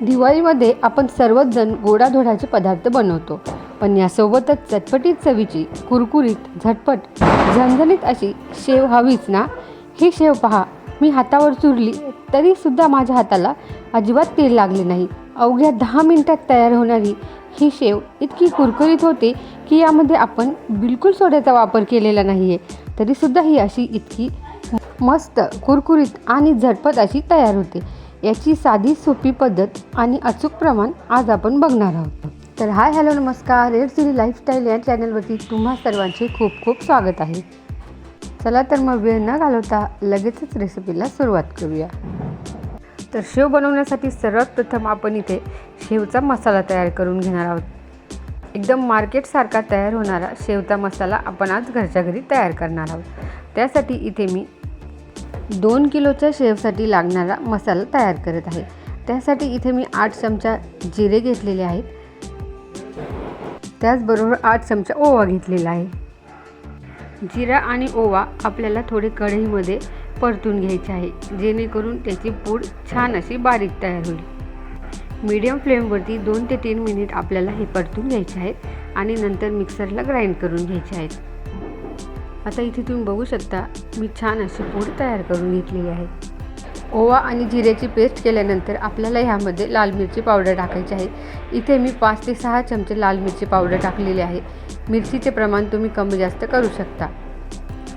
दिवाळीमध्ये आपण सर्वच जण गोडाधोडाचे पदार्थ बनवतो. पण यासोबतच चटपटीत चवीची कुरकुरीत झटपट झणझणीत अशी शेव हवीच ना? ही शेव पहा. मी हातावर चुरली तरीसुद्धा माझ्या हाताला अजिबात तेल लागले नाही. अवघ्या दहा मिनिटात तयार होणारी ही शेव इतकी कुरकुरीत होते की यामध्ये आपण बिलकुल सोड्याचा वापर केलेला नाही आहे तरीसुद्धा ही अशी इतकी मस्त कुरकुरीत आणि झटपट अशी तयार होते. याची साधी सोपी पद्धत आणि अचूक प्रमाण आज आपण बघणार आहोत. तर हाय हॅलो नमस्कार. रेड सिटी लाईफस्टाईल या चॅनलवरती तुम्हा सर्वांचे खूप खूप स्वागत आहे. चला तर मग वेळ न घालवता लगेचच रेसिपीला सुरुवात करूया. तर शेव बनवण्यासाठी सर्वात प्रथम आपण इथे शेवचा मसाला तयार करून घेणार आहोत. एकदम मार्केटसारखा तयार होणारा शेवचा मसाला आपण आज घरच्या घरी तयार करणार आहोत. त्यासाठी इथे मी दोन किलोच्या शेवसाठी लागणारा मसाला तयार करत आहे. त्यासाठी इथे मी आठ चमचा जिरे घेतलेले आहेत. त्याचबरोबर आठ चमचा ओवा घेतलेला आहे. जिरा आणि ओवा आपल्याला थोडे कढईमध्ये परतून घ्यायचे आहे जेणेकरून त्याची पूड छान अशी बारीक तयार होईल. मीडियम फ्लेमवरती दोन ते तीन मिनिट आपल्याला हे परतून घ्यायचे आहेत आणि नंतर मिक्सरला ग्राइंड करून घ्यायचे आहेत. आता इथे तुम्ही बघू शकता मी छान अशी पूड तयार करून घेतलेली आहे. ओवा आणि जिऱ्याची पेस्ट केल्यानंतर आपल्याला ह्यामध्ये लाल मिरची पावडर टाकायची आहे. इथे मी पाच ते सहा चमचे लाल मिरची पावडर टाकलेली आहे. मिरचीचे प्रमाण तुम्ही कमी जास्त करू शकता.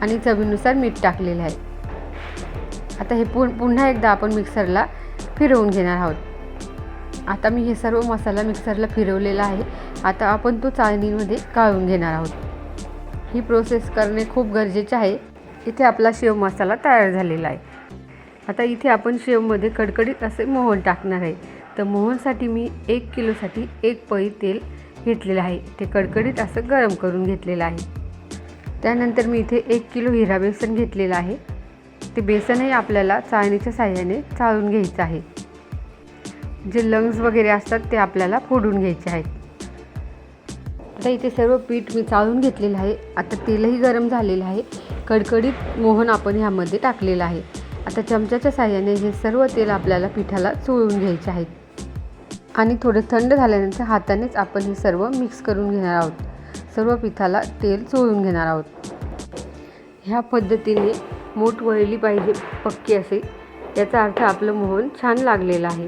आणि चवीनुसार मीठ टाकलेले आहे. आता हे पु पुन्हा एकदा आपण मिक्सरला फिरवून घेणार आहोत. आता मी हे सर्व मसाला मिक्सरला फिरवलेला आहे. आता आपण तो चाळणीमध्ये काढून घेणार आहोत. ही प्रोसेस करणे खूप गरजेचे आहे. इथे आपला शेव मसाला तयार झालेला आहे. आता इथे आपण शेवमध्ये कडकडीत असे मोहन टाकणार आहे. तर मोहनसाठी मी एक किलोसाठी एक पळी तेल घेतलेलं आहे. ते कडकडीत असं गरम करून घेतलेलं आहे. त्यानंतर मी इथे एक किलो हिरा बेसन घेतलेलं आहे. ते बेसनही आपल्याला चाळणीच्या साह्याने चाळून घ्यायचं आहे. जे लंग्स वगैरे असतात ते आपल्याला फोडून घ्यायचे आहेत. आता इथे सर्व पीठ मी चाळून घेतलेलं आहे. आता तेलही गरम झालेलं आहे. कडकडीत मोहन आपण ह्यामध्ये टाकलेलं आहे. आता चमच्याच्या साह्याने हे सर्व तेल आपल्याला पिठाला चोळून घ्यायचे आहेत आणि थोडे थंड झाल्यानंतर हातानेच आपण हे सर्व मिक्स करून घेणार आहोत. सर्व पिठाला तेल चोळून घेणार आहोत. ह्या पद्धतीने मोठ वळली पाहिजे पक्की असे. याचा अर्थ आपलं मोहन छान लागलेलं आहे.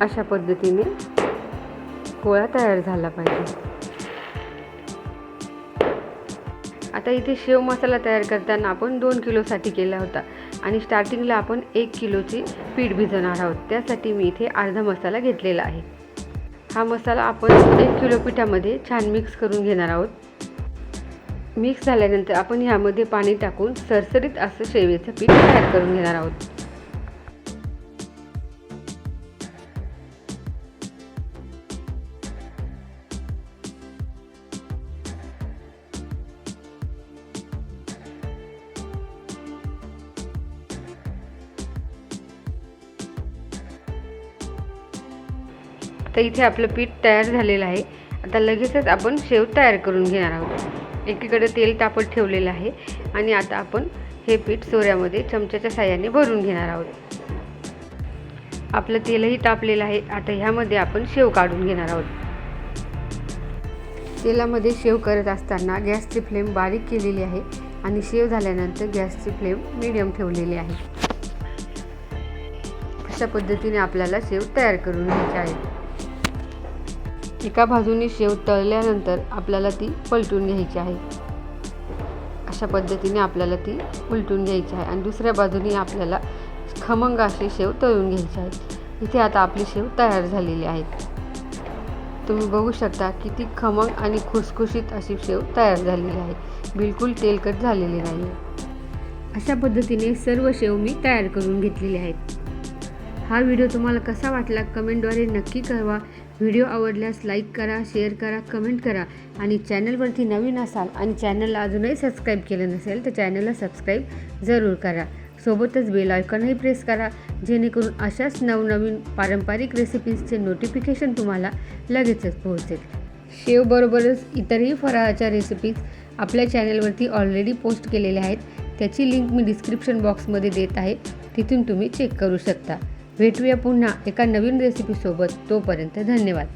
अशा पद्धतीने गोळा तयार झाला पाहिजे. आता इथे शेव मसाला तयार करताना आपण दोन किलोसाठी केला होता. आणि स्टार्टिंगला आपण एक किलोची पीठ भिजवणार आहोत. त्यासाठी मी इथे अर्धा मसाला घेतलेला आहे. हा मसाला आपण एक किलो पिठामध्ये छान मिक्स करून घेणार आहोत. मिक्स झाल्यानंतर आपण ह्यामध्ये पाणी टाकून सरसरीत असं शेवेचं पीठ तयार करून घेणार आहोत. तर इथे आपलं पीठ तयार झालेलं आहे. आता लगेचच आपण शेव तयार करून घेणार आहोत. एकीकडे तेल तापत ठेवलेलं आहे आणि आता आपण हे पीठ सोऱ्यामध्ये चमच्याच्या साह्याने भरून घेणार आहोत. आपलं तेलही तापलेलं आहे. आता ह्यामध्ये आपण शेव काढून घेणार आहोत. तेलामध्ये शेव करत असताना गॅसची फ्लेम बारीक केलेली आहे आणि शेव झाल्यानंतर गॅसची फ्लेम मीडियम ठेवलेली आहे. अशा पद्धतीने आपल्याला शेव तयार करून घ्यायचे आहे एका बाजूने शेव तळल्यानंतर आपल्याला ती पलटून घ्यायची आहे. अशा पद्धतीने आपल्याला ती उलटून घ्यायची आहे. आणि दुसऱ्या बाजूने आपल्याला खमंग अशी शेव तळून घ्यायची आहे इथे आता आपली शेव तयार झालेली आहे तुम्ही बघू शकता किती खमंग आणि खुसखुशीत अशी शेव तयार झालेली आहे. बिलकुल तेलकट झालेली नाही अशा पद्धतीने सर्व शेव मी तयार करून घेतलेले आहेत. हा व्हिडिओ तुम्हाला कसा वाटला कमेंटद्वारे नक्की कळवा. व्हिडिओ आवडल्यास लाईक करा शेअर करा कमेंट करा. आणि चॅनलवरती नवीन असाल आणि चॅनलला अजूनही सबस्क्राईब केलं नसेल तर चॅनलला सबस्क्राईब जरूर करा. सोबतच बेल आयकॉनही प्रेस करा जेणेकरून अशाच नवनवीन पारंपरिक रेसिपीजचे नोटिफिकेशन तुम्हाला लगेचच पोहोचेल. शेवबरोबरच इतरही फराळाच्या रेसिपीज आपल्या चॅनलवरती ऑलरेडी पोस्ट केलेल्या आहेत. त्याची लिंक मी डिस्क्रिप्शन बॉक्समध्ये देत आहे. तिथून तुम्ही चेक करू शकता. भेटूया पुन्हा एका नवीन रेसिपीसोबत तोपर्यंत धन्यवाद.